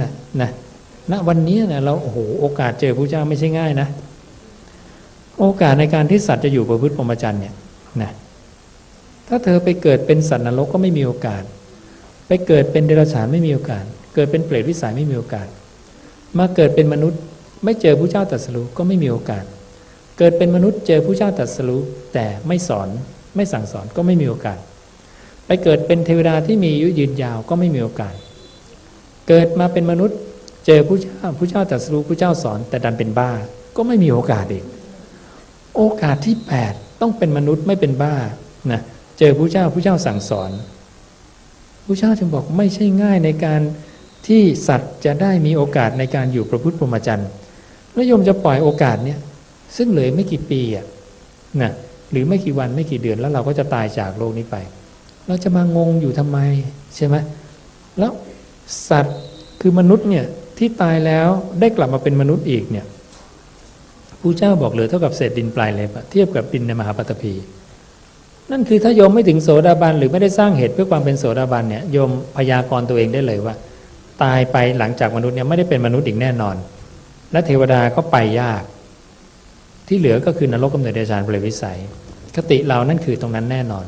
นะนะณวันนี้นะเราโอ้โหโอกาสเจอพระเจ้าไม่ใช่ง่ายนะ โอกาสในการที่สัตว์จะอยู่ประพฤติพรหมจรรย์เนี่ยนะถ้าเธอไปเกิดเป็นสัตว์นรกก็ไม่มีโอกาส ไปเกิดเป็นเดรัจฉานไม่มีโอกาส เกิดเป็นเปรตวิสัยไม่มีโอกาส มาเกิดเป็นมนุษย์ ไม่เจอผู้เจ้าตรัสรู้ก็ไม่มีโอกาส เกิดเป็นมนุษย์เจอผู้เจ้าตรัสรู้แต่ไม่สอนไม่สั่งสอนก็ไม่มีโอกาส ไปเกิดเป็นเทวดาที่มีอายุยืนยาวก็ไม่มีโอกาส เกิดมาเป็นมนุษย์ เจอผู้เจ้าผู้เจ้าตรัสรู้ผู้เจ้าสอน แต่ดันเป็นบ้า ก็ไม่มีโอกาสอีก โอกาสที่ 8 ต้องเป็นมนุษย์ไม่เป็นบ้านะเจอผู้เจ้าผู้เจ้าสั่งสอนผู้เจ้าจึงบอกไม่ใช่ง่ายในการที่สัตว์จะได้มีโอกาสในการอยู่ประพฤติพรหมจรรย์แล้วยมจะปล่อยโอกาสเนี่ยซึ่งเหลือไม่กี่ปีอะนะหรือไม่กี่วันไม่กี่เดือนแล้วเราก็จะตายจากโลกนี้ไป เราจะมางงอยู่ทำไมใช่ไหมแล้ว สัตว์คือมนุษย์เนี่ยที่ตายแล้วได้กลับมาเป็นมนุษย์อีกเนี่ยผู้เจ้าบอกเหลือเท่ากับเศษดินปลายเล็บเทียบกับดินในมหาปัตภีนั่นคือถ้าโยมไม่ถึงโสดาบันหรือไม่ได้สร้างเหตุเพื่อความเป็นโสดาบันเนี่ยโยมพยากรณ์ตัวเองได้เลยว่า ตายไปหลังจากมนุษย์เนี่ยไม่ได้เป็นมนุษย์อีกแน่นอน และเทวดาก็ไปยาก ที่เหลือก็คือนรกกำเนิดเดชานเปรตวิสัย คติเรานั่นคือตรงนั้นแน่นอน